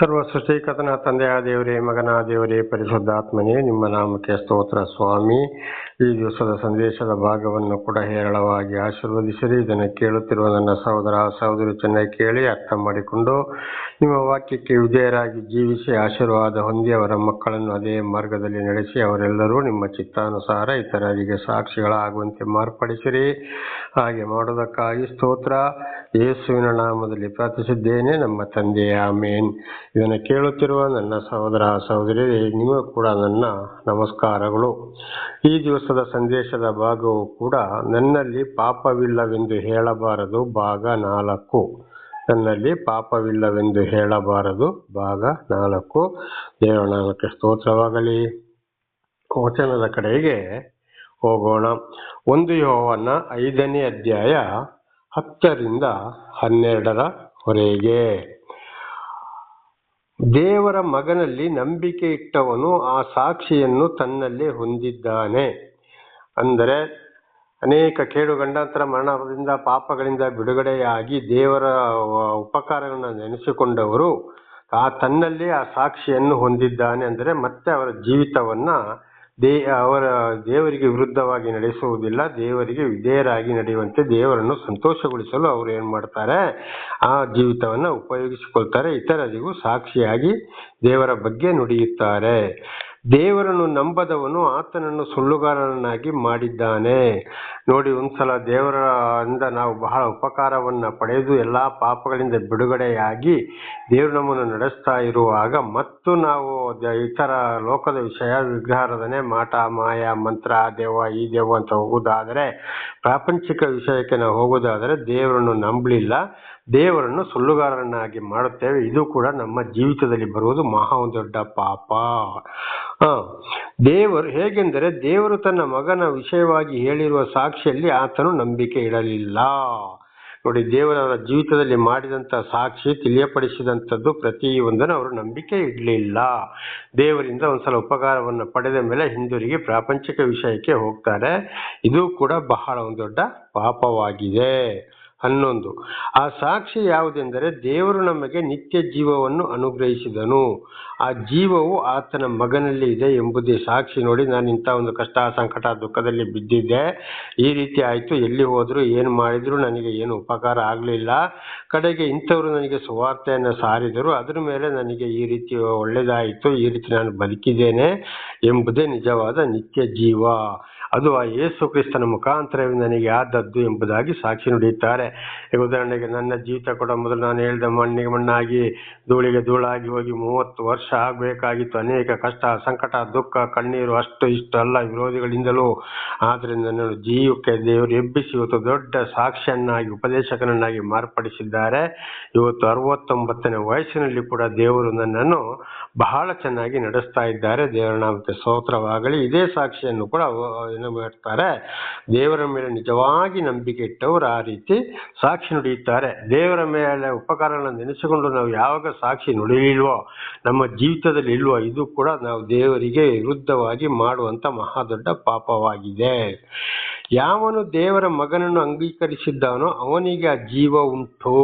ಸರ್ವ ಸೃಷ್ಟಿಕತನ ತಂದೆಯ ದೇವರೇ, ಮಗನ ದೇವರೇ, ಪರಿಶುದ್ಧಾತ್ಮನೇ, ನಿಮ್ಮ ನಾಮಕ್ಕೆ ಸ್ತೋತ್ರ ಸ್ವಾಮಿ. ಈ ದಿವಸದ ಸಂದೇಶದ ಭಾಗವನ್ನು ಕೂಡ ಹೇರಳವಾಗಿ ಆಶೀರ್ವದಿಸಿರಿ. ಇದನ್ನು ಕೇಳುತ್ತಿರುವ ನನ್ನ ಸಹೋದರ ಸಹೋದರಿ ಚೆನ್ನಾಗಿ ಕೇಳಿ ಅರ್ಥ ಮಾಡಿಕೊಂಡು ನಿಮ್ಮ ವಾಕ್ಯಕ್ಕೆ ವಿಜಯರಾಗಿ ಜೀವಿಸಿ ಆಶೀರ್ವಾದ ಹೊಂದಿ ಅವರ ಮಕ್ಕಳನ್ನು ಅದೇ ಮಾರ್ಗದಲ್ಲಿ ನಡೆಸಿ ಅವರೆಲ್ಲರೂ ನಿಮ್ಮ ಚಿತ್ತಾನುಸಾರ ಇತರರಿಗೆ ಸಾಕ್ಷಿಗಳಾಗುವಂತೆ ಮಾರ್ಪಡಿಸಿರಿ. ಹಾಗೆ ಮಾಡೋದಕ್ಕಾಗಿ ಸ್ತೋತ್ರ. ಯೇಸುವಿನ ನಾಮದಲ್ಲಿ ಪ್ರಾರ್ಥಿಸಿದ್ದೇನೆ. ನಮ್ಮ ತಂದೆಯ ಆಮೇನ್. ಇದನ್ನು ಕೇಳುತ್ತಿರುವ ನನ್ನ ಸಹೋದರ ಸಹೋದರಿ, ನಿಮಗೆ ಕೂಡ ನನ್ನ ನಮಸ್ಕಾರಗಳು. ಈ ದಿವಸದ ಸಂದೇಶದ ಭಾಗವು ಕೂಡ ನನ್ನಲ್ಲಿ ಪಾಪವಿಲ್ಲವೆಂದು ಹೇಳಬಾರದು, ಭಾಗ ನಾಲ್ಕು. ನನ್ನಲ್ಲಿ ಪಾಪವಿಲ್ಲವೆಂದು ಹೇಳಬಾರದು, ಭಾಗ ನಾಲ್ಕು. ದೇವರ ನಾಮಕ್ಕೆ ಸ್ತೋತ್ರವಾಗಲಿ. ವಚನದ ಕಡೆಗೆ ಹೋಗೋಣ. ಒಂದು ಯೋವನ ಐದನೇ ಅಧ್ಯಾಯ ಹತ್ತರಿಂದ ಹನ್ನೆರಡರವರೆಗೆ. ದೇವರ ಮಗನಲ್ಲಿ ನಂಬಿಕೆ ಇಟ್ಟವನು ಆ ಸಾಕ್ಷಿಯನ್ನು ತನ್ನಲ್ಲೇ ಹೊಂದಿದ್ದಾನೆ. ಅಂದರೆ ಅನೇಕ ಕೇಡು ಗಂಡಾಂತರ ಮರಣದಿಂದ ಪಾಪಗಳಿಂದ ಬಿಡುಗಡೆಯಾಗಿ ದೇವರ ಉಪಕಾರಗಳನ್ನು ನೆನೆಸಿಕೊಂಡವರು, ಆ ತನ್ನಲ್ಲಿ ಆ ಸಾಕ್ಷಿಯನ್ನು ಹೊಂದಿದ್ದಾನೆ. ಅಂದರೆ ಮತ್ತೆ ಅವರ ಜೀವಿತವನ್ನ ದೇ, ಅವರ ದೇವರಿಗೆ ವಿರುದ್ಧವಾಗಿ ನಡೆಸುವುದಿಲ್ಲ, ದೇವರಿಗೆ ವಿಧೇಯರಾಗಿ ನಡೆಯುವಂತೆ ದೇವರನ್ನು ಸಂತೋಷಗೊಳಿಸಲು ಅವರು ಏನು ಮಾಡ್ತಾರೆ, ಆ ಜೀವಿತವನ್ನು ಉಪಯೋಗಿಸಿಕೊಳ್ತಾರೆ, ಇತರರಿಗೂ ಸಾಕ್ಷಿಯಾಗಿ ದೇವರ ಬಗ್ಗೆ ನುಡಿಯುತ್ತಾರೆ. ದೇವರನ್ನು ನಂಬದವನು ಆತನನ್ನು ಸುಳ್ಳುಗಾರನನ್ನಾಗಿ ಮಾಡಿದ್ದಾನೆ. ನೋಡಿ, ಒಂದ್ಸಲ ದೇವರಿಂದ ನಾವು ಬಹಳ ಉಪಕಾರವನ್ನ ಪಡೆದು ಎಲ್ಲಾ ಪಾಪಗಳಿಂದ ಬಿಡುಗಡೆಯಾಗಿ ದೇವರು ನಮ್ಮನ್ನು ನಡೆಸ್ತಾ ಇರುವಾಗ ಮತ್ತು ನಾವು ಇತರ ಲೋಕದ ವಿಷಯ, ವಿಗ್ರಹಾರಾಧನೆ, ಮಾಟ, ಮಾಯ, ಮಂತ್ರ, ದೇವ, ಈ ದೇವ ಅಂತ ಹೋಗುವುದಾದರೆ, ಪ್ರಾಪಂಚಿಕ ವಿಷಯಕ್ಕೆ ನಾವು ಹೋಗುವುದಾದರೆ ದೇವರನ್ನು ನಂಬಲಿಲ್ಲ. ದೇವರನ್ನು ಸುಳ್ಳುಗಾರರನ್ನಾಗಿ ಮಾಡುತ್ತೇವೆ. ಇದು ಕೂಡ ನಮ್ಮ ಜೀವಿತದಲ್ಲಿ ಬರುವುದು ಮಹಾ ಒಂದು ದೊಡ್ಡ ಪಾಪ. ದೇವರು ಹೇಗೆಂದರೆ ದೇವರು ತನ್ನ ಮಗನ ವಿಷಯವಾಗಿ ಹೇಳಿರುವ ಸಾಕ್ಷಿಯಲ್ಲಿ ಆತನು ನಂಬಿಕೆ ಇಡಲಿಲ್ಲ. ನೋಡಿ, ದೇವರವರ ಜೀವಿತದಲ್ಲಿ ಮಾಡಿದಂಥ ಸಾಕ್ಷಿ ತಿಳಿಯಪಡಿಸಿದಂಥದ್ದು ಪ್ರತಿಯೊಂದನ್ನು ಅವರು ನಂಬಿಕೆ ಇಡಲಿಲ್ಲ. ದೇವರಿಂದ ಒಂದ್ಸಲ ಉಪಕಾರವನ್ನು ಪಡೆದ ಮೇಲೆ ಹಿಂದೂರಿಗೆ ಪ್ರಾಪಂಚಿಕ ವಿಷಯಕ್ಕೆ ಹೋಗ್ತಾರೆ. ಇದು ಕೂಡ ಬಹಳ ಒಂದು ದೊಡ್ಡ ಪಾಪವಾಗಿದೆ. ಹನ್ನೊಂದು. ಆ ಸಾಕ್ಷಿ ಯಾವುದೆಂದರೆ ದೇವರು ನಮಗೆ ನಿತ್ಯ ಜೀವವನ್ನು ಅನುಗ್ರಹಿಸಿದನು. ಆ ಜೀವವು ಆತನ ಮಗನಲ್ಲಿ ಇದೆ ಎಂಬುದೇ ಸಾಕ್ಷಿ ನೋಡಿ ನಾನು ಇಂಥ ಒಂದು ಕಷ್ಟ, ಸಂಕಟ, ದುಃಖದಲ್ಲಿ ಬಿದ್ದಿದ್ದೆ. ಈ ರೀತಿ ಆಯಿತು. ಎಲ್ಲಿ ಹೋದರೂ ಏನು ಮಾಡಿದರೂ ನನಗೆ ಏನು ಉಪಕಾರ ಆಗಲಿಲ್ಲ. ಕಡೆಗೆ ಇಂಥವರು ನನಗೆ ಸುವಾರ್ತೆಯನ್ನು ಸಾರಿದರು. ಅದರ ಮೇಲೆ ನನಗೆ ಈ ರೀತಿ ಒಳ್ಳೆಯದಾಯಿತು. ಈ ರೀತಿ ನಾನು ಬದುಕಿದ್ದೇನೆ ಎಂಬುದೇ ನಿಜವಾದ ನಿತ್ಯ ಜೀವ. ಅದು ಆ ಯೇಸು ಕ್ರಿಸ್ತನ ಮುಖಾಂತರವೇ ನನಗೆ ಆದದ್ದು ಎಂಬುದಾಗಿ ಸಾಕ್ಷಿ ನುಡಿಯುತ್ತಾರೆ. ಈಗ ಉದಾಹರಣೆಗೆ ನನ್ನ ಜೀವಿತ ಕೂಡ ಮೊದಲು ನಾನು ಹೇಳಿದ ಮಣ್ಣಿಗೆ ಮಣ್ಣಾಗಿ, ಧೂಳಿಗೆ ಧೂಳಾಗಿ ಹೋಗಿ ಮೂವತ್ತು ವರ್ಷ ಆಗಬೇಕಾಗಿತ್ತು. ಅನೇಕ ಕಷ್ಟ, ಸಂಕಟ, ದುಃಖ, ಕಣ್ಣೀರು ಅಷ್ಟು ಇಷ್ಟು ಅಲ್ಲ ವಿರೋಧಿಗಳಿಂದಲೂ. ಆದ್ದರಿಂದ ನಾನು ಜೀವಕ್ಕೆ ದೇವರು ಎಬ್ಬಿಸಿ ಇವತ್ತು ದೊಡ್ಡ ಸಾಕ್ಷಿಯನ್ನಾಗಿ, ಉಪದೇಶಕನನ್ನಾಗಿ ಮಾರ್ಪಡಿಸಿದ್ದಾರೆ. ಇವತ್ತು ಅರವತ್ತೊಂಬತ್ತನೇ ವಯಸ್ಸಿನಲ್ಲಿ ಕೂಡ ದೇವರು ನನ್ನನ್ನು ಬಹಳ ಚೆನ್ನಾಗಿ ನಡೆಸ್ತಾ ಇದ್ದಾರೆ. ದೇವರ ನಾಮಕ್ಕೆ ಸ್ತೋತ್ರವಾಗಲಿ. ಇದೇ ಸಾಕ್ಷಿಯನ್ನು ಕೂಡ ಏನು ಮಾಡ್ತಾರೆ ದೇವರ ಮೇಲೆ ನಿಜವಾಗಿ ನಂಬಿಕೆ ಇಟ್ಟವರು ಆ ರೀತಿ ಸಾಕ್ಷಿ ನುಡಿಯುತ್ತಾರೆ. ದೇವರ ಮೇಲೆ ಉಪಕಾರಗಳನ್ನು ನೆನೆಸಿಕೊಂಡು ನಾವು ಯಾವಾಗ ಸಾಕ್ಷಿ ನುಡಿಲಿಲ್ವೋ ನಮ್ಮ ಜೀವಿತದಲ್ಲಿ ಇಲ್ವೋ, ಇದು ಕೂಡ ನಾವು ದೇವರಿಗೆ ವಿರುದ್ಧವಾಗಿ ಮಾಡುವಂತ ಮಹಾದೊಡ್ಡ ಪಾಪವಾಗಿದೆ. ಯಾವನು ದೇವರ ಮಗನನ್ನು ಅಂಗೀಕರಿಸಿದ್ದಾನೋ ಅವನಿಗೆ ಆ ಜೀವ ಉಂಟು.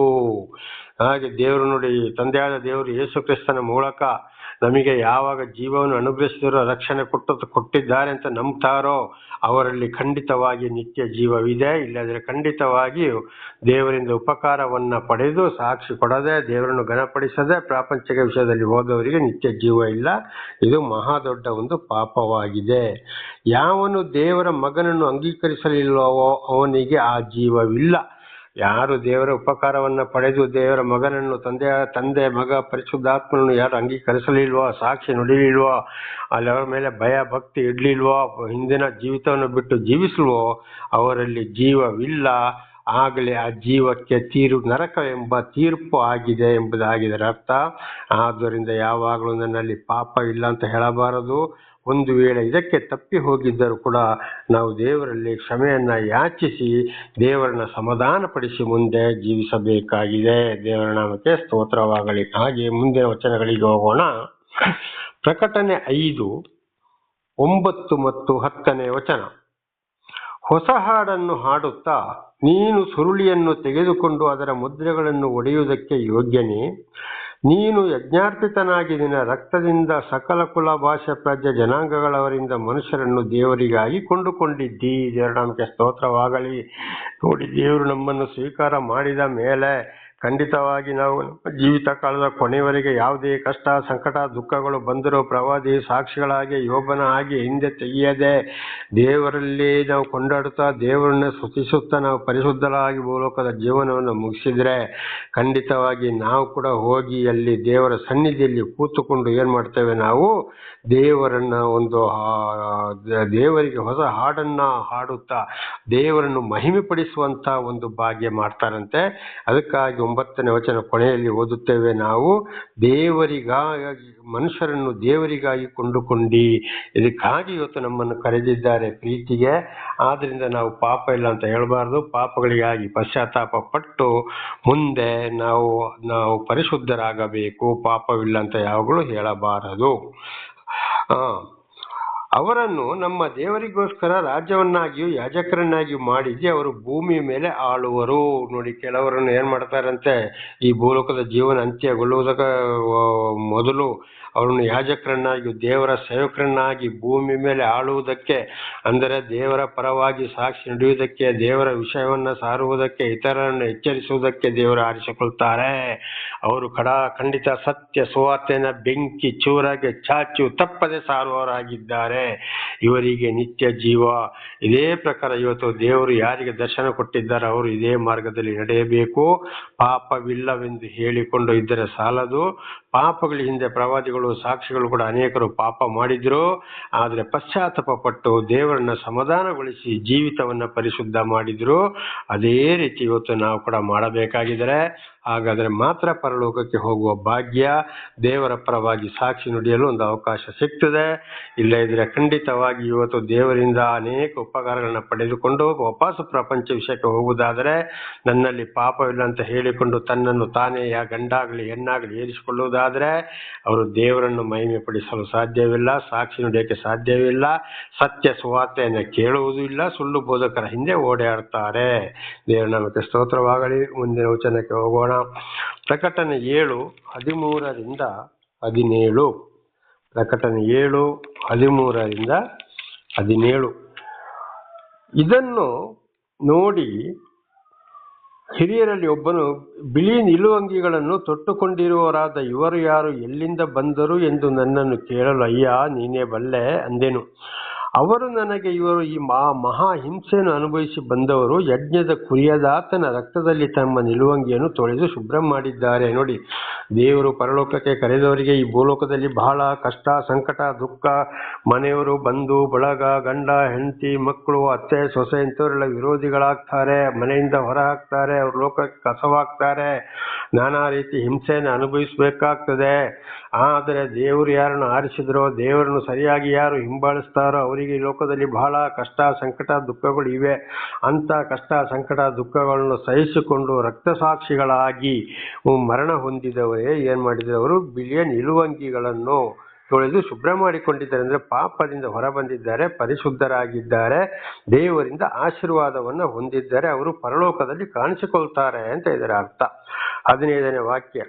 ಹಾಗೆ ದೇವರು ನೋಡಿ, ತಂದೆಯಾದ ದೇವರು ಯೇಸು ಕ್ರಿಸ್ತನ ಮೂಲಕ ನಮಗೆ ಯಾವಾಗ ಜೀವವನ್ನು ಅನುಗ್ರಹಿಸಿದರೋ ರಕ್ಷಣೆ ಕೊಟ್ಟು ಕೊಟ್ಟಿದ್ದಾರೆ ಅಂತ ನಂಬ್ತಾರೋ ಅವರಲ್ಲಿ ಖಂಡಿತವಾಗಿ ನಿತ್ಯ ಜೀವವಿದೆ. ಇಲ್ಲದ್ರೆ ಖಂಡಿತವಾಗಿಯೂ ದೇವರಿಂದ ಉಪಕಾರವನ್ನ ಪಡೆದು ಸಾಕ್ಷಿ ಕೊಡದೆ, ದೇವರನ್ನು ಘನಪಡಿಸದೆ ಪ್ರಾಪಂಚಿಕ ವಿಷಯದಲ್ಲಿ ಹೋದವರಿಗೆ ನಿತ್ಯ ಜೀವ ಇಲ್ಲ. ಇದು ಮಹಾ ದೊಡ್ಡ ಒಂದು ಪಾಪವಾಗಿದೆ. ಯಾವನು ದೇವರ ಮಗನನ್ನು ಅಂಗೀಕರಿಸಲಿಲ್ಲವೋ ಅವನಿಗೆ ಆ ಜೀವವಿಲ್ಲ. ಯಾರು ದೇವರ ಉಪಕಾರವನ್ನು ಪಡೆದು ದೇವರ ಮಗನನ್ನು ತಂದೆ ತಂದೆ, ಮಗ, ಪರಿಶುದ್ಧಾತ್ಮನನ್ನು ಯಾರು ಅಂಗೀಕರಿಸಲಿಲ್ವೋ, ಸಾಕ್ಷಿ ನುಡಿಲಿಲ್ವೋ, ಅಲ್ಲಿ ಅವರ ಮೇಲೆ ಭಯ, ಭಕ್ತಿ ಇಡ್ಲಿಲ್ವೋ, ಹಿಂದಿನ ಜೀವಿತವನ್ನು ಬಿಟ್ಟು ಜೀವಿಸಲ್ವೋ, ಅವರಲ್ಲಿ ಜೀವವಿಲ್ಲ. ಆಗಲೇ ಆ ಜೀವಕ್ಕೆ ತೀರು ನರಕ ಎಂಬ ತೀರ್ಪು ಆಗಿದೆ ಎಂಬುದಾಗಿದೆ ಅರ್ಥ. ಆದ್ದರಿಂದ ಯಾವಾಗಲೂ ನನ್ನಲ್ಲಿ ಪಾಪ ಇಲ್ಲ ಅಂತ ಹೇಳಬಾರದು. ಒಂದು ವೇಳೆ ಇದಕ್ಕೆ ತಪ್ಪಿ ಹೋಗಿದ್ದರೂ ಕೂಡ ನಾವು ದೇವರಲ್ಲಿ ಕ್ಷಮೆಯನ್ನು ಯಾಚಿಸಿ ದೇವರನ್ನ ಸಮಾಧಾನಪಡಿಸಿ ಮುಂದೆ ಜೀವಿಸಬೇಕಾಗಿದೆ. ದೇವರ ನಾಮಕ್ಕೆ ಸ್ತೋತ್ರವಾಗಲಿ. ಹಾಗೆ ಮುಂದಿನ ವಚನಗಳಿಗೆ ಹೋಗೋಣ. ಪ್ರಕಟಣೆ ಐದು, ಒಂಬತ್ತು ಮತ್ತು ಹತ್ತನೇ ವಚನ. ಹೊಸ ಹಾಡನ್ನು ಹಾಡುತ್ತಾ ನೀನು ಸುರುಳಿಯನ್ನು ತೆಗೆದುಕೊಂಡು ಅದರ ಮುದ್ರೆಗಳನ್ನು ಒಡೆಯುವುದಕ್ಕೆ ಯೋಗ್ಯನೇ? ನೀನು ಯಜ್ಞಾರ್ಪಿತನಾಗಿ ನಿನ್ನ ರಕ್ತದಿಂದ ಸಕಲ ಕುಲ ಭಾಷೆ ಪ್ರಜ್ಯ ಜನಾಂಗಗಳವರಿಂದ ಮನುಷ್ಯರನ್ನು ದೇವರಿಗಾಗಿ ಕೊಂಡುಕೊಂಡಿದ್ದಿ. ದೇವರ ನಮಗೆ ಸ್ತೋತ್ರವಾಗಲಿ. ನೋಡಿ ದೇವರು ನಮ್ಮನ್ನು ಸ್ವೀಕಾರ ಮಾಡಿದ ಮೇಲೆ ಖಂಡಿತವಾಗಿ ನಾವು ಜೀವಿತ ಕಾಲದ ಕೊನೆಯವರೆಗೆ ಯಾವುದೇ ಕಷ್ಟ, ಸಂಕಟ, ದುಃಖಗಳು ಬಂದರೂ ಪ್ರವಾದಿ ಸಾಕ್ಷಿಗಳಾಗಿ, ಯೋಬನ ಆಗಿ ಹಿಂದೆ ತೆಗೆಯದೆ ದೇವರಲ್ಲಿ ನಾವು ಕೊಂಡಾಡುತ್ತಾ ದೇವರನ್ನು ಸ್ತುತಿಸುತ್ತಾ ನಾವು ಪರಿಶುದ್ಧರಾಗಿ ಭೂಲೋಕದ ಜೀವನವನ್ನು ಮುಗಿಸಿದ್ರೆ ಖಂಡಿತವಾಗಿ ನಾವು ಕೂಡ ಹೋಗಿ ಅಲ್ಲಿ ದೇವರ ಸನ್ನಿಧಿಯಲ್ಲಿ ಕೂತುಕೊಂಡು ಏನು ಮಾಡ್ತೇವೆ ನಾವು? ದೇವರನ್ನ ಒಂದು ದೇವರಿಗೆ ಹೊಸ ಹಾಡನ್ನ ಹಾಡುತ್ತಾ ದೇವರನ್ನು ಮಹಿಮೆ ಪಡಿಸುವಂತ ಒಂದು ಭಾಗ್ಯ ಮಾಡ್ತಾರಂತೆ. ಅದಕ್ಕಾಗಿ ಒಂಬತ್ತನೇ ವಚನ ಕೊನೆಯಲ್ಲಿ ಓದುತ್ತೇವೆ ನಾವು, ದೇವರಿಗಾಗಿ, ಮನುಷ್ಯರನ್ನು ದೇವರಿಗಾಗಿ ಕೊಂಡುಕೊಂಡಿ. ಇದಕ್ಕಾಗಿ ಇವತ್ತು ನಮ್ಮನ್ನು ಕರೆದಿದ್ದಾರೆ ಪ್ರೀತಿಗೆ. ಆದ್ದರಿಂದ ನಾವು ಪಾಪ ಇಲ್ಲ ಅಂತ ಹೇಳಬಾರ್ದು. ಪಾಪಗಳಿಗಾಗಿ ಪಶ್ಚಾತ್ತಾಪ ಪಟ್ಟು ಮುಂದೆ ನಾವು ನಾವು ಪರಿಶುದ್ಧರಾಗಬೇಕು. ಪಾಪವಿಲ್ಲ ಅಂತ ಯಾವಾಗಲೂ ಹೇಳಬಾರದು. ಅವರನ್ನು ನಮ್ಮ ದೇವರಿಗೋಸ್ಕರ ರಾಜ್ಯವನ್ನಾಗಿಯೂ ಯಾಜಕರನ್ನಾಗಿಯೂ ಮಾಡಿದ್ದು ಅವರು ಭೂಮಿಯ ಮೇಲೆ ಆಳುವರು. ನೋಡಿ, ಕೆಲವರನ್ನು ಏನ್ ಮಾಡ್ತಾರಂತೆ, ಈ ಭೂಲೋಕದ ಜೀವನ ಅಂತ್ಯಗೊಳ್ಳುವುದಕ್ಕೆ ಮೊದಲು ಅವರನ್ನು ಯಾಜಕರನ್ನಾಗಿ, ದೇವರ ಸೇವಕರನ್ನಾಗಿ ಭೂಮಿ ಮೇಲೆ ಆಳುವುದಕ್ಕೆ, ಅಂದರೆ ದೇವರ ಪರವಾಗಿ ಸಾಕ್ಷಿ ನಡೆಯುವುದಕ್ಕೆ, ದೇವರ ವಿಷಯವನ್ನು ಸಾರುವುದಕ್ಕೆ, ಇತರರನ್ನು ಎಚ್ಚರಿಸುವುದಕ್ಕೆ ದೇವರು ಆರಿಸಿಕೊಳ್ತಾರೆ. ಅವರು ಕಡಾ, ಖಂಡಿತ ಸತ್ಯ ಸುವಾರ್ತೆಯನ್ನು ಬೆಂಕಿ ಚೂರಾಗಿ ಚಾಚು ತಪ್ಪದೆ ಸಾರುವವರಾಗಿದ್ದಾರೆ. ಇವರಿಗೆ ನಿತ್ಯ ಜೀವ. ಇದೇ ಪ್ರಕಾರ ಇವತ್ತು ದೇವರು ಯಾರಿಗೆ ದರ್ಶನ ಕೊಟ್ಟಿದ್ದಾರೆ ಅವರು ಇದೇ ಮಾರ್ಗದಲ್ಲಿ ನಡೆಯಬೇಕು. ಪಾಪವಿಲ್ಲವೆಂದು ಹೇಳಿಕೊಂಡು ಇದ್ದರೆ ಸಾಲದು. ಪಾಪಗಳ ಹಿಂದೆ ಪ್ರವಾದಿಗಳು, ಸಾಕ್ಷಿಗಳು ಕೂಡ ಅನೇಕರು ಪಾಪ ಮಾಡಿದ್ರು. ಆದರೆ ಪಶ್ಚಾತ್ತಾಪ ಪಟ್ಟು ದೇವರನ್ನ ಸಮಾಧಾನಗೊಳಿಸಿ ಜೀವಿತವನ್ನ ಪರಿಶುದ್ಧ ಮಾಡಿದ್ರು. ಅದೇ ರೀತಿ ಇವತ್ತು ನಾವು ಕೂಡ ಮಾಡಬೇಕಾಗಿದ್ರೆ ಹಾಗಾದ್ರೆ ಮಾತ್ರ ಪರಲೋಕಕ್ಕೆ ಹೋಗುವ ಭಾಗ್ಯ ದೇವರ ಪರವಾಗಿ ಸಾಕ್ಷಿ ನುಡಿಯಲು ಒಂದು ಅವಕಾಶ ಸಿಗ್ತದೆ. ಇಲ್ಲ ಇದ್ರೆ ಖಂಡಿತವಾಗಿ ಇವತ್ತು ದೇವರಿಂದ ಅನೇಕ ಉಪಕಾರಗಳನ್ನ ಪಡೆದುಕೊಂಡು ವಾಪಸ್ ಪ್ರಪಂಚ ವಿಷಯಕ್ಕೆ ಹೋಗುವುದಾದರೆ ನನ್ನಲ್ಲಿ ಪಾಪವಿಲ್ಲ ಅಂತ ಹೇಳಿಕೊಂಡು ತನ್ನನ್ನು ತಾನೇ ಯಾ ಗಂಡಾಗಲಿ, ಹೆಣ್ಣಾಗಲಿ ಏರಿಸಿಕೊಳ್ಳುವುದಾದರೆ ಅವರು ದೇವರನ್ನು ಮಹಿಮೆ ಪಡಿಸಲು ಸಾಧ್ಯವಿಲ್ಲ, ಸಾಕ್ಷಿ ನುಡಿಯಕ್ಕೆ ಸಾಧ್ಯವಿಲ್ಲ, ಸತ್ಯ ಸುವಾರ್ತೆಯನ್ನು ಕೇಳುವುದೂ ಇಲ್ಲ, ಸುಳ್ಳು ಬೋಧಕರ ಹಿಂದೆ ಓಡಾಡ್ತಾರೆ. ದೇವರ ನಮಗೆ ಸ್ತೋತ್ರವಾಗಲಿ. ಮುಂದಿನ ವಚನಕ್ಕೆ ಹೋಗೋಣ. ಪ್ರಕಟಣೆ ಏಳು, ಹದಿಮೂರರಿಂದ ಹದಿನೇಳು. ಪ್ರಕಟಣೆ ಏಳು, ಹದಿಮೂರರಿಂದ ಹದಿನೇಳು. ಇದನ್ನು ನೋಡಿ ಹಿರಿಯರಲ್ಲಿ ಒಬ್ಬನು, ಬಿಳಿ ನಿಲುವಂಗಿಗಳನ್ನು ತೊಟ್ಟುಕೊಂಡಿರುವವರಾದ ಇವರು ಯಾರು, ಎಲ್ಲಿಂದ ಬಂದರು ಎಂದು ನನ್ನನ್ನು ಕೇಳಲು, ಅಯ್ಯ, ನೀನೇ ಬಲ್ಲೆ ಅಂದೆನು. ಅವರು ನನಗೆ ಇವರು ಈ ಮಾ, ಮಹಾ ಹಿಂಸೆಯನ್ನು ಅನುಭವಿಸಿ ಬಂದವರು, ಯಜ್ಞದ ಕುರಿಯದಾತನ ರಕ್ತದಲ್ಲಿ ತಮ್ಮ ನಿಲುವಂಗಿಯನ್ನು ತೊಳೆದು ಶುಭ್ರ ಮಾಡಿದ್ದಾರೆ. ನೋಡಿ, ದೇವರು ಪರಲೋಕಕ್ಕೆ ಕರೆದವರಿಗೆ ಈ ಭೂಲೋಕದಲ್ಲಿ ಬಹಳ ಕಷ್ಟ, ಸಂಕಟ, ದುಃಖ. ಮನೆಯವರು ಬಂಧು, ಬಳಗ, ಗಂಡ, ಹೆಂಡತಿ, ಮಕ್ಕಳು, ಅತ್ತೆ, ಸೊಸೆ ಇಂಥವರೆಲ್ಲ ವಿರೋಧಿಗಳಾಗ್ತಾರೆ, ಮನೆಯಿಂದ ಹೊರ ಹಾಕ್ತಾರೆ ಅವ್ರ ಲೋಕಕ್ಕೆ ಕಸವಾಗ್ತಾರೆ. ನಾನಾ ರೀತಿ ಹಿಂಸೆಯನ್ನು ಅನುಭವಿಸಬೇಕಾಗ್ತದೆ. ಆದರೆ ದೇವರು ಯಾರನ್ನು ಆರಿಸಿದ್ರೋ, ದೇವರನ್ನು ಸರಿಯಾಗಿ ಯಾರು ಹಿಂಬಾಲಿಸ್ತಾರೋ, ಅವರಿಗೆ ಈ ಲೋಕದಲ್ಲಿ ಬಹಳ ಕಷ್ಟ, ಸಂಕಟ, ದುಃಖಗಳು ಇವೆ. ಅಂತ ಕಷ್ಟ, ಸಂಕಟ, ದುಃಖಗಳನ್ನು ಸಹಿಸಿಕೊಂಡು ರಕ್ತಸಾಕ್ಷಿಗಳಾಗಿ ಮರಣ ಹೊಂದಿದವರೇ, ಏನು ಮಾಡಿದ್ರು ಅವರು? ಬಿಳಿಯ ನಿಲುವಂಗಿಗಳನ್ನು ತೊಳೆದು ಶುಭ್ರ ಮಾಡಿಕೊಂಡಿದ್ದಾರೆ. ಅಂದ್ರೆ ಪಾಪದಿಂದ ಹೊರ ಬಂದಿದ್ದಾರೆ ಪರಿಶುದ್ಧರಾಗಿದ್ದಾರೆ, ದೇವರಿಂದ ಆಶೀರ್ವಾದವನ್ನು ಹೊಂದಿದ್ದಾರೆ. ಅವರು ಪರಲೋಕದಲ್ಲಿ ಕಾಣಿಸಿಕೊಳ್ತಾರೆ ಅಂತ ಇದರ ಅರ್ಥ. ಹದಿನೈದನೇ ವಾಕ್ಯ.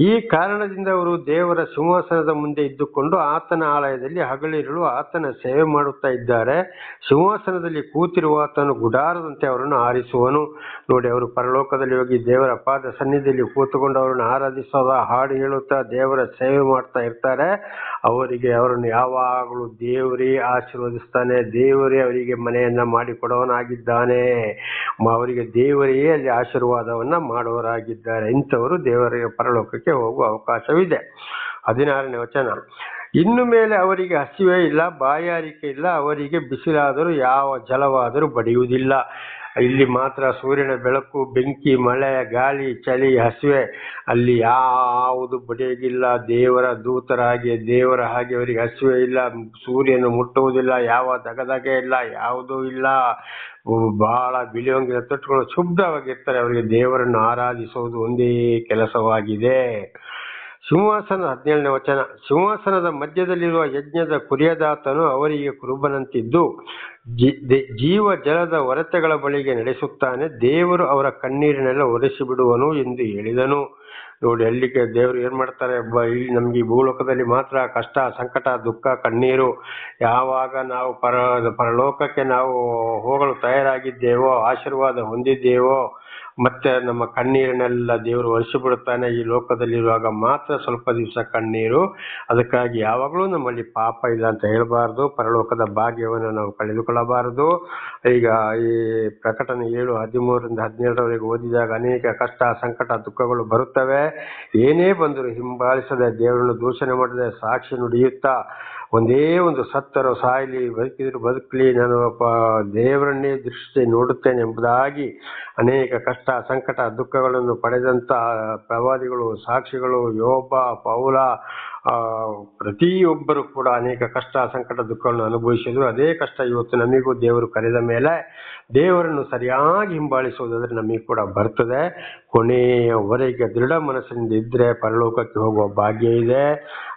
ಈ ಕಾರಣದಿಂದ ಅವರು ದೇವರ ಸಿಂಹಾಸನದ ಮುಂದೆ ಇದ್ದುಕೊಂಡು ಆತನ ಆಲಯದಲ್ಲಿ ಹಗಲಿರುಳು ಆತನ ಸೇವೆ ಮಾಡುತ್ತಾ ಇದ್ದಾರೆ. ಸಿಂಹಾಸನದಲ್ಲಿ ಕೂತಿರುವ ಆತನು ಗುಡಾರದಂತೆ ಅವರನ್ನು ಆರಿಸುವನು. ನೋಡಿ, ಅವರು ಪರಲೋಕದಲ್ಲಿ ಹೋಗಿ ದೇವರ ಪಾದ ಸನ್ನಿಧಿಯಲ್ಲಿ ಕೂತುಕೊಂಡು ಅವರನ್ನು ಆರಾಧಿಸೋದ ಹಾಡು ಹೇಳುತ್ತಾ ದೇವರ ಸೇವೆ ಮಾಡ್ತಾ ಇರ್ತಾರೆ. ಅವರಿಗೆ, ಅವರನ್ನು ಯಾವಾಗಲೂ ದೇವರೇ ಆಶೀರ್ವದಿಸ್ತಾನೆ, ದೇವರೇ ಅವರಿಗೆ ಮನೆಯನ್ನ ಮಾಡಿಕೊಡೋನಾಗಿದ್ದಾನೆ ಅವರಿಗೆ ದೇವರೇ ಅಲ್ಲಿ ಆಶೀರ್ವಾದವನ್ನ ಮಾಡುವವರಾಗಿದ್ದಾರೆ ಇಂಥವರು ದೇವರಿಗೆ ಪರಲೋಕಕ್ಕೆ ಹೋಗುವ ಅವಕಾಶವಿದೆ. ಹದಿನಾರನೇ ವಚನ. ಇನ್ನು ಮೇಲೆ ಅವರಿಗೆ ಹಸಿವೆ ಇಲ್ಲ, ಬಾಯಾರಿಕೆ ಇಲ್ಲ, ಅವರಿಗೆ ಬಿಸಿಲಾದರೂ ಯಾವ ಜಲವಾದರೂ ಬಡಿಯುವುದಿಲ್ಲ. ಇಲ್ಲಿ ಮಾತ್ರ ಸೂರ್ಯನ ಬೆಳಕು, ಬೆಂಕಿ, ಮಳೆ, ಗಾಳಿ, ಚಳಿ, ಹಸಿವೆ. ಅಲ್ಲಿ ಯಾವುದು ಬಡಿಯಾಗಿಲ್ಲ ದೇವರ ದೂತರಾಗಿ, ದೇವರ ಹಾಗೆ ಅವರಿಗೆ ಹಸಿವೆ ಇಲ್ಲ. ಸೂರ್ಯನು ಮುಟ್ಟುವುದಿಲ್ಲ. ಯಾವ ದಗದಗೆ ಇಲ್ಲ. ಯಾವುದೂ ಇಲ್ಲ. ಬಹಳ ಬಿಳಿಯೊಂಗಿನ ತೊಟ್ಟುಗಳು ಶುಭ್ರವಾಗಿರ್ತಾರೆ ಅವರಿಗೆ ದೇವರನ್ನು ಆರಾಧಿಸುವುದು ಒಂದೇ ಕೆಲಸವಾಗಿದೆ. ಸಿಂಹಾಸನ ಹದಿನೇಳನೇ ವಚನ. ಸಿಂಹಾಸನದ ಮಧ್ಯದಲ್ಲಿರುವ ಯಜ್ಞದ ಕುರಿಯದಾತನು ಅವರಿಗೆ ಕುರುಬನಂತಿದ್ದು ಜೀವ ಜಲದ ಹೊರತೆಗಳ ಬಳಿಗೆ ನಡೆಸುತ್ತಾನೆ. ದೇವರು ಅವರ ಕಣ್ಣೀರಿನೆಲ್ಲ ಒರೆಸಿ ಬಿಡುವನು ಎಂದು ಹೇಳಿದನು. ನೋಡಿ ಅಲ್ಲಿಗೆ ದೇವರು ಏನ್ ಮಾಡ್ತಾರೆ? ಇಲ್ಲಿ ನಮ್ಗೆ ಭೂಲೋಕದಲ್ಲಿ ಮಾತ್ರ ಕಷ್ಟ, ಸಂಕಟ, ದುಃಖ, ಕಣ್ಣೀರು. ಯಾವಾಗ ನಾವು ಪರ, ಪರಲೋಕಕ್ಕೆ ನಾವು ಹೋಗಲು ತಯಾರಾಗಿದ್ದೇವೋ, ಆಶೀರ್ವಾದ ಹೊಂದಿದ್ದೇವೋ ಮತ್ತೆ ನಮ್ಮ ಕಣ್ಣೀರನ್ನೆಲ್ಲ ದೇವರು ಒರೆಸಿಬಿಡುತ್ತಾನೆ ಈ ಲೋಕದಲ್ಲಿರುವಾಗ ಮಾತ್ರ ಸ್ವಲ್ಪ ದಿವಸ ಕಣ್ಣೀರು. ಅದಕ್ಕಾಗಿ ಯಾವಾಗಲೂ ನಮ್ಮಲ್ಲಿ ಪಾಪ ಇಲ್ಲ ಅಂತ ಹೇಳಬಾರ್ದು. ಪರಲೋಕದ ಭಾಗ್ಯವನ್ನು ನಾವು ಕಳೆದುಕೊಳ್ಳಬಾರದು. ಈಗ ಈ ಪ್ರಕಟಣೆ ಏಳು, ಹದಿಮೂರರಿಂದ ಹದಿನೇಳರವರೆಗೆ ಓದಿದಾಗ ಅನೇಕ ಕಷ್ಟ, ಸಂಕಟ, ದುಃಖಗಳು ಬರುತ್ತವೆ. ಏನೇ ಬಂದರೂ ಹಿಂಬಾಲಿಸದೆ ದೇವರನ್ನು ದೂಷಣೆ ಮಾಡದೆ ಸಾಕ್ಷಿ ನುಡಿಯುತ್ತಾ ಒಂದೇ ಒಂದು ಸತ್ತರು ಸಾಯಲಿ ಬದುಕಿದ್ರು ಬದುಕಲಿ, ನಾನು ದೇವರನ್ನೇ ದೃಷ್ಟಿ ನೋಡುತ್ತೇನೆ ಎಂಬುದಾಗಿ ಅನೇಕ ಕಷ್ಟ, ಸಂಕಟ, ದುಃಖಗಳನ್ನು ಪಡೆದಂತಹ ಪ್ರವಾದಿಗಳು, ಸಾಕ್ಷಿಗಳು ಯೋಬ, ಪೌಲ ಪ್ರತಿಯೊಬ್ಬರು ಕೂಡ ಅನೇಕ ಕಷ್ಟ, ಸಂಕಟ ದುಃಖಗಳನ್ನು ಅನುಭವಿಸಿದ್ರು. ಅದೇ ಕಷ್ಟ ಇವತ್ತು ನಮಗೂ ದೇವರು ಕರೆದ ಮೇಲೆ ದೇವರನ್ನು ಸರಿಯಾಗಿ ಹಿಂಬಾಲಿಸುವುದಾದ್ರೆ ನಮಗೆ ಕೂಡ ಬರ್ತದೆ. ಕೊನೆಯವರೆಗೆ ದೃಢ ಮನಸ್ಸಿನಿಂದ ಇದ್ರೆ ಪರಲೋಕಕ್ಕೆ ಹೋಗುವ ಭಾಗ್ಯ ಇದೆ.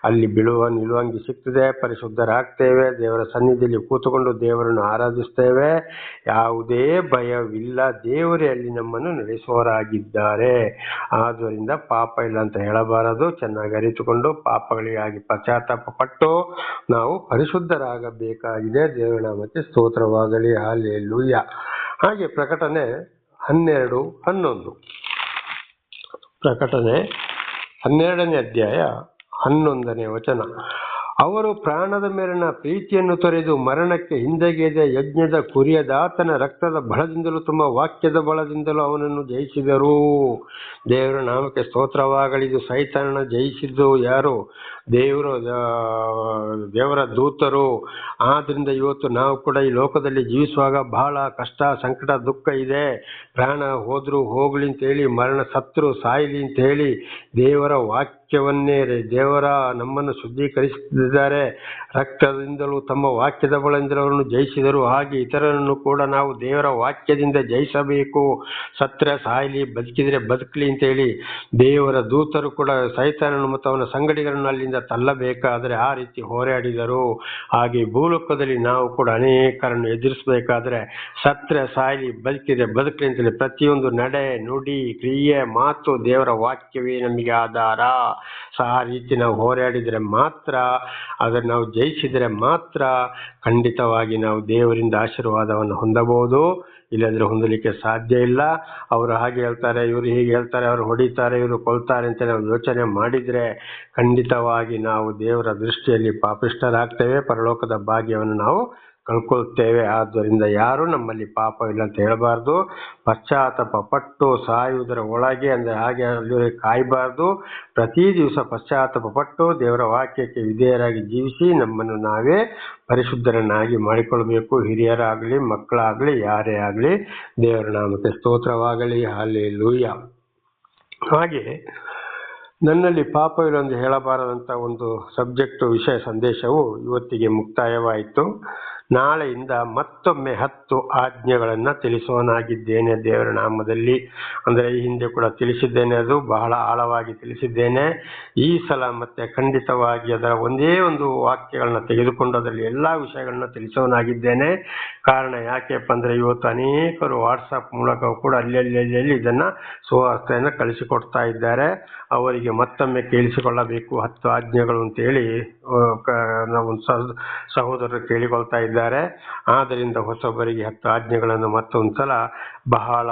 ಅಲ್ಲಿ ಬಿಳುವ ನಿಲುವಂಗಿ ಸಿಗ್ತದೆ, ಪರಿಶುದ್ಧರಾಗ್ತೇವೆ. ದೇವರ ಸನ್ನಿಧಿಯಲ್ಲಿ ಕೂತುಕೊಂಡು ದೇವರನ್ನು ಆರಾಧಿಸ್ತೇವೆ. ಯಾವುದೇ ಭಯವಿಲ್ಲ, ದೇವರೇ ಅಲ್ಲಿ ನಮ್ಮನ್ನು ನಡೆಸುವವರಾಗಿದ್ದಾರೆ. ಆದ್ದರಿಂದ ಪಾಪ ಇಲ್ಲ ಅಂತ ಹೇಳಬಾರದು. ಚೆನ್ನಾಗಿ ಅರಿತುಕೊಂಡು ಪಾಪಗಳಿಗಾಗಿ ಪಶ್ಚಾತ್ತಾಪ ಪಟ್ಟು ನಾವು ಪರಿಶುದ್ಧರಾಗಬೇಕಾಗಿದೆ. ದೇವನಾಮಕ್ಕೆ ಸ್ತೋತ್ರವಾಗಲಿ. ಹಾಲೆಲೂಯ ಹಾಗೆ ಪ್ರಕಟಣೆ ಹನ್ನೆರಡು, ಹನ್ನೊಂದು. ಪ್ರಕಟಣೆ ಹನ್ನೆರಡನೇ ಅಧ್ಯಾಯ ಹನ್ನೊಂದನೇ ವಚನ. ಅವರು ಪ್ರಾಣದ ಮೇಲಿನ ಪ್ರೀತಿಯನ್ನು ತೊರೆದು ಮರಣಕ್ಕೆ ಹಿಂದೆಗೆದ ಯಜ್ಞದ ಕುರಿಯದಾತನ ರಕ್ತದ ಬಲದಿಂದಲೂ ತುಂಬ ವಾಕ್ಯದ ಬಲದಿಂದಲೂ ಅವನನ್ನು ಜಯಿಸಿದರು. ದೇವರ ನಾಮಕ್ಕೆ ಸ್ತೋತ್ರವಾಗಲಿದ್ದು ಸೈತಾನನ ಜಯಿಸಿದ್ದು ಯಾರು? ದೇವರು ದೇವರ ದೂತರು. ಆದ್ದರಿಂದ ಇವತ್ತು ನಾವು ಕೂಡ ಈ ಲೋಕದಲ್ಲಿ ಜೀವಿಸುವಾಗ ಬಹಳ ಕಷ್ಟ, ಸಂಕಟ, ದುಃಖ ಇದೆ. ಪ್ರಾಣ ಹೋದ್ರು ಹೋಗ್ಲಿ ಅಂತೇಳಿ, ಮರಣ ಸತ್ರು ಸಾಯಲಿ ಅಂತ ಹೇಳಿ ದೇವರ ವಾಕ್ಯವನ್ನೇ ದೇವರ ನಮ್ಮನ್ನು ಶುದ್ಧೀಕರಿಸುತ್ತಿದ್ದಾರೆ. ರಕ್ತದಿಂದಲೂ ತಮ್ಮ ವಾಕ್ಯದ ಬಳಂದಿರವರನ್ನು ಜಯಿಸಿದರು ಹಾಗೆ ಇತರರನ್ನು ಕೂಡ ನಾವು ದೇವರ ವಾಕ್ಯದಿಂದ ಜಯಿಸಬೇಕು. ಸತ್ರ ಸಾಯಲಿ, ಬದುಕಿದರೆ ಬದುಕಲಿ ಅಂತ ಹೇಳಿ ದೇವರ ದೂತರು ಕೂಡ ಸೈತಾನನು ಮತ್ತು ಅವನ ಸಂಗಡಿಗರನ್ನು ಅಲ್ಲಿಂದ ತಲ್ಲಬೇಕಾದರೆ ಆ ರೀತಿ ಹೋರಾಡಿದರು. ಹಾಗೆ ಭೂಲೋಕದಲ್ಲಿ ನಾವು ಕೂಡ ಅನೇಕರನ್ನು ಎದುರಿಸಬೇಕಾದ್ರೆ ಸತ್ರ ಸಾಯಲಿ, ಬದುಕಿದರೆ ಬದುಕಲಿ ಅಂತೇಳಿ ಪ್ರತಿಯೊಂದು ನಡೆ, ನುಡಿ, ಕ್ರಿಯೆ ಮಾತು ದೇವರ ವಾಕ್ಯವೇ ನಮಗೆ ಆಧಾರ. ಸೊ ಆ ರೀತಿ ನಾವು ಹೋರಾಡಿದರೆ ಮಾತ್ರ ಅದನ್ನು ನಾವು ಜಯಿಸಿದರೆ ಮಾತ್ರ ಖಂಡಿತವಾಗಿ ನಾವು ದೇವರಿಂದ ಆಶೀರ್ವಾದವನ್ನು ಹೊಂದಬಹುದು. ಇಲ್ಲಂದ್ರೆ ಹೊಂದಲಿಕ್ಕೆ ಸಾಧ್ಯ ಇಲ್ಲ. ಅವರು ಹಾಗೆ ಹೇಳ್ತಾರೆ, ಇವರು ಹೀಗೆ ಹೇಳ್ತಾರೆ, ಅವರು ಹೊಡಿತಾರೆ, ಇವರು ಕೊಲ್ತಾರೆ ಅಂತ ನಾವು ಯೋಚನೆ ಮಾಡಿದ್ರೆ ಖಂಡಿತವಾಗಿ ನಾವು ದೇವರ ದೃಷ್ಟಿಯಲ್ಲಿ ಪಾಪಿಷ್ಠರಾಗ್ತೇವೆ. ಪರಲೋಕದ ಭಾಗ್ಯವನ್ನು ನಾವು ಕಳ್ಕೊಳ್ತೇವೆ. ಆದ್ದರಿಂದ ಯಾರು ನಮ್ಮಲ್ಲಿ ಪಾಪವಿಲ್ಲ ಅಂತ ಹೇಳಬಾರ್ದು. ಪಶ್ಚಾತ್ತಾಪ ಪಟ್ಟು ಸಾಯುವುದರ ಒಳಗೆ ಅಂದರೆ ಹಾಗೆ ಅಲ್ಲಿ ಕಾಯಬಾರ್ದು. ಪ್ರತಿ ದಿವಸ ಪಶ್ಚಾತ್ತಾಪ ಪಟ್ಟು ದೇವರ ವಾಕ್ಯಕ್ಕೆ ವಿಧೇಯರಾಗಿ ಜೀವಿಸಿ ನಮ್ಮನ್ನು ನಾವೇ ಪರಿಶುದ್ಧರನ್ನಾಗಿ ಮಾಡಿಕೊಳ್ಬೇಕು ಹಿರಿಯರಾಗಲಿ, ಮಕ್ಕಳಾಗಲಿ, ಯಾರೇ ಆಗಲಿ, ದೇವರ ನಾಮಕ್ಕೆ ಸ್ತೋತ್ರವಾಗಲಿ. ಅಲ್ಲಿ ಲೂಯ ಹಾಗೆ ನನ್ನಲ್ಲಿ ಪಾಪವಿಲ್ಲ ಇಲ್ಲೊಂದು ಹೇಳಬಾರದಂತ ಒಂದು ಸಬ್ಜೆಕ್ಟ್ ವಿಷಯ ಸಂದೇಶವು ಇವತ್ತಿಗೆ ಮುಕ್ತಾಯವಾಯಿತು. ನಾಳೆಯಿಂದ ಮತ್ತೊಮ್ಮೆ ಹತ್ತು ಆಜ್ಞೆಗಳನ್ನು ತಿಳಿಸುವನಾಗಿದ್ದೇನೆ ದೇವರ ನಾಮದಲ್ಲಿ. ಅಂದರೆ ಈ ಹಿಂದೆ ಕೂಡ ತಿಳಿಸಿದ್ದೇನೆ ಅದು, ಬಹಳ ಆಳವಾಗಿ ತಿಳಿಸಿದ್ದೇನೆ. ಈ ಸಲ ಮತ್ತೆ ಖಂಡಿತವಾಗಿ ಅದರ ಒಂದೇ ಒಂದು ವಾಕ್ಯಗಳನ್ನ ತೆಗೆದುಕೊಂಡು ಅದರಲ್ಲಿ ಎಲ್ಲ ವಿಷಯಗಳನ್ನ ತಿಳಿಸುವನಾಗಿದ್ದೇನೆ ಕಾರಣ ಯಾಕೆಪ್ಪ ಅಂದ್ರೆ ಇವತ್ತು ಅನೇಕರು ವಾಟ್ಸಪ್ ಮೂಲಕ ಕೂಡ ಅಲ್ಲಿ ಅಲ್ಲಿ ಅಲ್ಲಿ ಅಲ್ಲಿ ಇದನ್ನ ಸುವಾರ್ತೆಯನ್ನು ಕಳಿಸಿಕೊಡ್ತಾ ಇದ್ದಾರೆ. ಅವರಿಗೆ ಮತ್ತೊಮ್ಮೆ ಕೇಳಿಸಿಕೊಳ್ಳಬೇಕು. ಹತ್ತು ಆಜ್ಞೆಗಳು ಅಂತೇಳಿ ನಾವು ಸಹ- ಸಹೋದರರು ಕೇಳಿಕೊಳ್ತಾ ಇದ್ದಾರೆ. ಆದ್ದರಿಂದ ಹೊಸಬರಿಗೆ ಹತ್ತು ಆಜ್ಞೆಗಳನ್ನು ಮತ್ತೊಂದು ಸಲ ಬಹಳ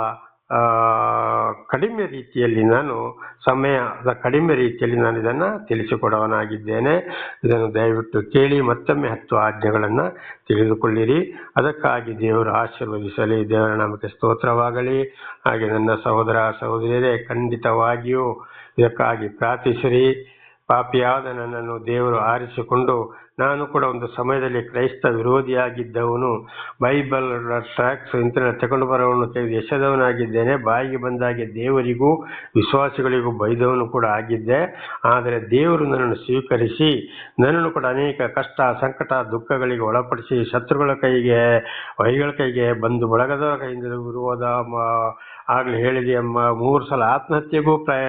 ಕಡಿಮೆ ರೀತಿಯಲ್ಲಿ ನಾನು ಸಮಯದ ಕಡಿಮೆ ರೀತಿಯಲ್ಲಿ ನಾನು ಇದನ್ನ ತಿಳಿಸಿಕೊಡವನಾಗಿದ್ದೇನೆ. ಇದನ್ನು ದಯವಿಟ್ಟು ಕೇಳಿ ಮತ್ತೊಮ್ಮೆ ಹತ್ತು ಆಜ್ಞೆಗಳನ್ನು ತಿಳಿದುಕೊಳ್ಳಿರಿ. ಅದಕ್ಕಾಗಿ ದೇವರು ಆಶೀರ್ವದಿಸಲಿ. ದೇವರ ನಾಮಕ್ಕೆ ಸ್ತೋತ್ರವಾಗಲಿ. ಹಾಗೆ ನನ್ನ ಸಹೋದರ ಸಹೋದರಿಯರೇ, ಖಂಡಿತವಾಗಿಯೂ ಇದಕ್ಕಾಗಿ ಪ್ರಾರ್ಥಿಸಿರಿ. ಪಾಪಿಯಾದ ನನ್ನನ್ನು ದೇವರು ಆರಿಸಿಕೊಂಡು ನಾನು ಕೂಡ ಒಂದು ಸಮಯದಲ್ಲಿ ಕ್ರೈಸ್ತ ವಿರೋಧಿಯಾಗಿದ್ದವನು. ಬೈಬಲ್ ಟ್ರ್ಯಾಕ್ಸ್ ಇಂತಹ ತಗೊಂಡು ಬರೋವನ್ನು ತೆಗೆದು ಎಸೆದವನಾಗಿದ್ದೇನೆ. ಬಾಯಿಗೆ ಬಂದಾಗೆ ದೇವರಿಗೂ, ವಿಶ್ವಾಸಿಗಳಿಗೂ ಬೈದವನು ಕೂಡ ಆಗಿದ್ದೆ. ಆದರೆ ದೇವರು ನನ್ನನ್ನು ಸ್ವೀಕರಿಸಿ, ನನ್ನನ್ನು ಕೂಡ ಅನೇಕ ಕಷ್ಟ, ಸಂಕಟ, ದುಃಖಗಳಿಗೆ ಒಳಪಡಿಸಿ, ಶತ್ರುಗಳ ಕೈಗೆ ವೈಗಳ ಕೈಗೆ ಬಂದು ಬಳಗದವರ ಕೈಯಿಂದ ವಿರೋಧ ಆಗ್ಲೇ ಹೇಳಿದೆ, ಅಮ್ಮ, ಮೂರು ಸಲ ಆತ್ಮಹತ್ಯೆಗೂ ಪ್ರಯ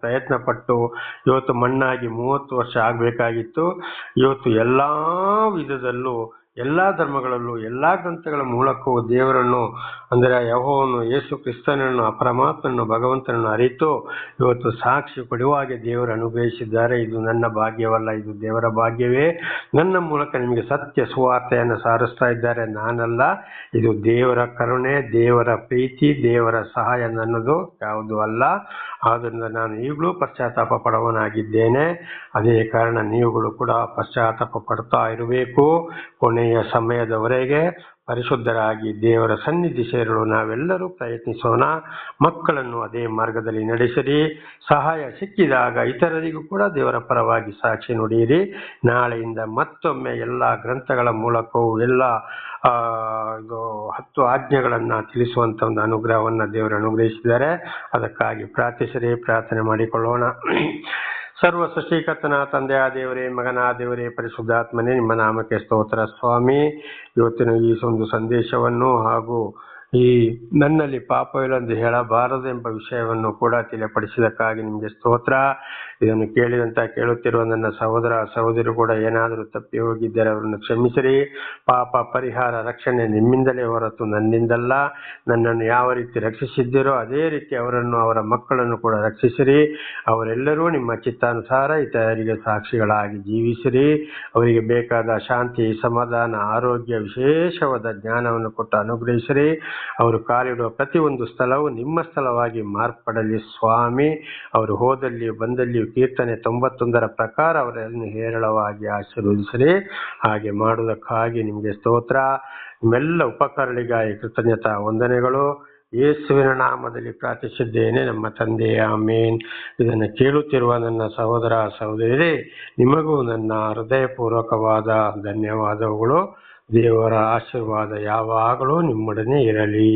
ಪ್ರಯತ್ನ ಪಟ್ಟು ಇವತ್ತು ಮಣ್ಣಾಗಿ ಮೂವತ್ತು ವರ್ಷ ಆಗಬೇಕಾಗಿತ್ತು. ಇವತ್ತು ಎಲ್ಲ ವಿಧದಲ್ಲೂ ಎಲ್ಲ ಧರ್ಮಗಳಲ್ಲೂ, ಎಲ್ಲ ಗ್ರಂಥಗಳ ಮೂಲಕವೂ ದೇವರನ್ನು, ಅಂದರೆ ಯಹೋವನ್ನು ಯೇಸು ಕ್ರಿಸ್ತನನ್ನು ಆ ಭಗವಂತನನ್ನು ಅರಿತು, ಇವತ್ತು ಸಾಕ್ಷಿ ಕೊಡುವ ಹಾಗೆ ದೇವರು ಅನುಗ್ರಹಿಸಿದ್ದಾರೆ. ಇದು ನನ್ನ ಭಾಗ್ಯವಲ್ಲ, ಇದು ದೇವರ ಭಾಗ್ಯವೇ. ನನ್ನ ಮೂಲಕ ನಿಮಗೆ ಸತ್ಯ ಸುವಾರ್ತೆಯನ್ನು ಸಾರಿಸ್ತಾ ಇದ್ದಾರೆ. ನಾನಲ್ಲ, ಇದು ದೇವರ ಕರುಣೆ, ದೇವರ ಪ್ರೀತಿ, ದೇವರ ಸಹಾಯ ನನ್ನದು, ಯಾವುದೂ ಅಲ್ಲ. ಆದ್ದರಿಂದ ನಾನು ಈಗಲೂ ಪಶ್ಚಾತ್ತಾಪ ಪಡವನಾಗಿದ್ದೇನೆ. ಅದೇ ಕಾರಣ ನೀವುಗಳು ಕೂಡ ಪಶ್ಚಾತ್ತಾಪ ಪಡ್ತಾ ಇರಬೇಕು. ಕೊನೆಯ ಸಮಯದವರೆಗೆ ಪರಿಶುದ್ಧರಾಗಿ ದೇವರ ಸನ್ನಿಧಿ ಸೇರಲು ನಾವೆಲ್ಲರೂ ಪ್ರಯತ್ನಿಸೋಣ. ಮಕ್ಕಳನ್ನು ಅದೇ ಮಾರ್ಗದಲ್ಲಿ ನಡೆಸಿರಿ. ಸಹಾಯ ಸಿಕ್ಕಿದಾಗ ಇತರರಿಗೂ ಕೂಡ ದೇವರ ಪರವಾಗಿ ಸಾಕ್ಷಿ ನುಡಿಯಿರಿ. ನಾಳೆಯಿಂದ ಮತ್ತೊಮ್ಮೆ ಎಲ್ಲ ಗ್ರಂಥಗಳ ಮೂಲಕವೂ ಎಲ್ಲ ಇದು ಹತ್ತು ಆಜ್ಞೆಗಳನ್ನು ತಿಳಿಸುವಂಥ ಒಂದು ಅನುಗ್ರಹವನ್ನು ದೇವರು ಅನುಗ್ರಹಿಸಿದ್ದಾರೆ. ಅದಕ್ಕಾಗಿ ಪ್ರಾರ್ಥಿಸಿರಿ, ಪ್ರಾರ್ಥನೆ ಮಾಡಿಕೊಳ್ಳೋಣ. ಸರ್ವ ಸೃಷ್ಟಿಕರ್ತನ ತಂದೆಯ ದೇವರೇ, ಮಗನ ದೇವರೇ, ಪರಿಶುದ್ಧಾತ್ಮನೇ ನಿಮ್ಮ ನಾಮಕ್ಕೆ ಸ್ತೋತ್ರ. ಸ್ವಾಮಿ, ಇವತ್ತಿನ ಈ ಒಂದು ಸಂದೇಶವನ್ನು ಹಾಗೂ ಈ ನನ್ನಲ್ಲಿ ಪಾಪವಿಲ್ಲಂದು ಹೇಳಬಾರದು ಎಂಬ ವಿಷಯವನ್ನು ಕೂಡ ತಿಳಿಪಡಿಸಿದಕ್ಕಾಗಿ ನಿಮಗೆ ಸ್ತೋತ್ರ. ಇದನ್ನು ಕೇಳಿದಂತ ಕೇಳುತ್ತಿರುವ ನನ್ನ ಸಹೋದರ ಸಹೋದರಿ ಕೂಡ ಏನಾದರೂ ತಪ್ಪಿ ಹೋಗಿದ್ದರೆ ಅವರನ್ನು ಕ್ಷಮಿಸಿರಿ. ಪಾಪ ಪರಿಹಾರ ರಕ್ಷಣೆ ನಿಮ್ಮಿಂದಲೇ ಹೊರತು ನನ್ನಿಂದಲ್ಲ. ನನ್ನನ್ನು ಯಾವ ರೀತಿ ರಕ್ಷಿಸಿದ್ದೀರೋ ಅದೇ ರೀತಿ ಅವರನ್ನು ಅವರ ಮಕ್ಕಳನ್ನು ಕೂಡ ರಕ್ಷಿಸಿರಿ. ಅವರೆಲ್ಲರೂ ನಿಮ್ಮ ಚಿತ್ತಾನುಸಾರ ಇತರರಿಗೆ ಸಾಕ್ಷಿಗಳಾಗಿ ಜೀವಿಸಿರಿ. ಅವರಿಗೆ ಬೇಕಾದ ಶಾಂತಿ, ಸಮಾಧಾನ, ಆರೋಗ್ಯ, ವಿಶೇಷವಾದ ಜ್ಞಾನವನ್ನು ಕೊಟ್ಟು ಅನುಗ್ರಹಿಸಿರಿ. ಅವರು ಕಾಲಿಡುವ ಪ್ರತಿಯೊಂದು ಸ್ಥಳವು ನಿಮ್ಮ ಸ್ಥಳವಾಗಿ ಮಾರ್ಪಡಲಿ ಸ್ವಾಮಿ. ಅವರು ಹೋದಲ್ಲಿ ಬಂದಲ್ಲಿಯೂ ಕೀರ್ತನೆ ತೊಂಬತ್ತೊಂದರ ಪ್ರಕಾರ ಅವರನ್ನು ಹೇರಳವಾಗಿ ಆಶೀರ್ವದಿಸಲಿ. ಹಾಗೆ ಮಾಡುವುದಕ್ಕಾಗಿ ನಿಮಗೆ ಸ್ತೋತ್ರ. ನಿಮ್ಮೆಲ್ಲ ಉಪಕರಣಿಗಾಗಿ ಕೃತಜ್ಞತಾ ವಂದನೆಗಳು. ಯೇಸುವಿನ ನಾಮದಲ್ಲಿ ಪ್ರಾರ್ಥಿಸಿದ್ದೇನೆ ನಮ್ಮ ತಂದೆಯ ಮೇನ್ ಇದನ್ನು ಕೇಳುತ್ತಿರುವ ನನ್ನ ಸಹೋದರ ಸಹೋದರಿ ನಿಮಗೂ ನನ್ನ ಹೃದಯಪೂರ್ವಕವಾದ ಧನ್ಯವಾದಗಳು. ದೇವರ ಆಶೀರ್ವಾದ ಯಾವಾಗಲೂ ನಿಮ್ಮೊಡನೆ ಇರಲಿ.